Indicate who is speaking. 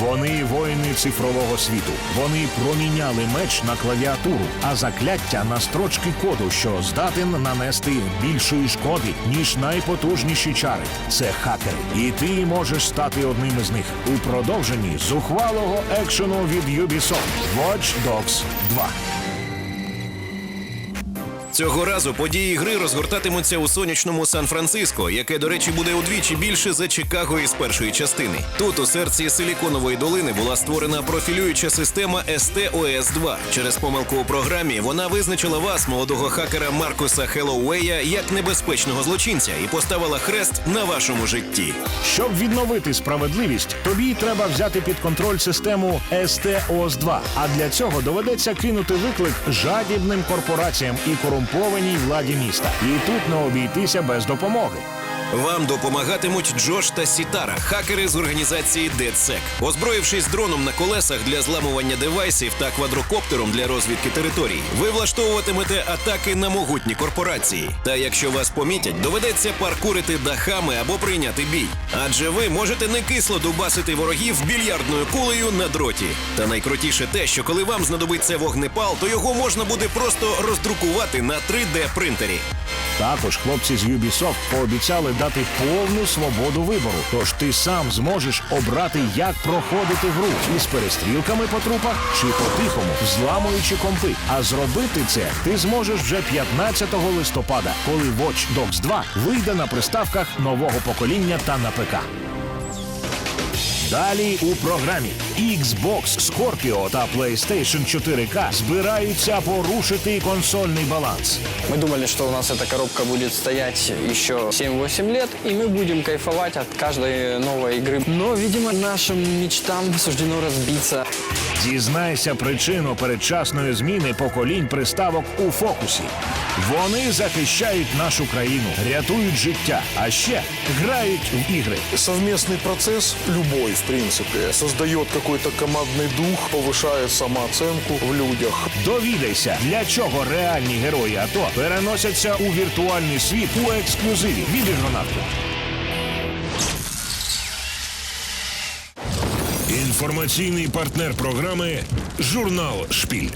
Speaker 1: Вони воїни цифрового світу. Вони проміняли меч на клавіатуру, а закляття на строчки коду, що здатен нанести більшої шкоди, ніж найпотужніші чари. Це хакери. І ти можеш стати одним із них у продовженні зухвалого екшену від Ubisoft Watch Dogs 2.
Speaker 2: Цього разу події гри розгортатимуться у сонячному Сан-Франциско, яке, до речі, буде удвічі більше за Чикаго із першої частини. Тут, у серці Силіконової долини, була створена профілююча система STOS 2 Через помилку у програмі вона визначила вас, молодого хакера Маркуса Хеллоуея, як небезпечного злочинця і поставила хрест на вашому житті.
Speaker 1: Щоб відновити справедливість, тобі треба взяти під контроль систему STOS 2 А для цього доведеться кинути виклик жадібним корпораціям і корумпованій владі міста. І тут не обійтися без допомоги.
Speaker 2: Вам допомагатимуть Джош та Сітара, хакери з організації DedSec. Озброївшись дроном на колесах для зламування девайсів та квадрокоптером для розвідки територій, ви влаштовуватимете атаки на могутні корпорації. Та якщо вас помітять, доведеться паркурити дахами або прийняти бій. Адже ви можете не кисло дубасити ворогів більярдною кулею на дроті. Та найкрутіше те, що коли вам знадобиться вогнепал, то його можна буде просто роздрукувати на 3D принтері.
Speaker 1: Також хлопці з Ubisoft пообіцяли дати повну свободу вибору. Тож ти сам зможеш обрати, як проходити гру із перестрілками по трупах чи по-тихому, зламуючи компи. А зробити це ти зможеш вже 15 листопада, коли Watch Dogs 2 вийде на приставках нового покоління та на ПК. Далі у програмі Xbox, Scorpio та PlayStation 4K збираються порушити консольний баланс.
Speaker 3: Мы думали, что у нас эта коробка будет стоять еще 7-8 лет, и мы будем кайфовать от каждой новой игры. Но, видимо, нашим мечтам суждено разбиться.
Speaker 1: Дізнайся причину передчасної зміни поколінь приставок у фокусі. Вони захищають нашу країну, рятують життя, а ще грають в ігри.
Speaker 4: Совместный процесс, любой, в принципе, создает какой-то командный дух, повышает самооценку в людях.
Speaker 1: Довідайся, для чого реальні герої АТО переносяться у віртуальний світ у ексклюзиві від ігронавтів. Інформаційний партнер програми Журнал Шпіль.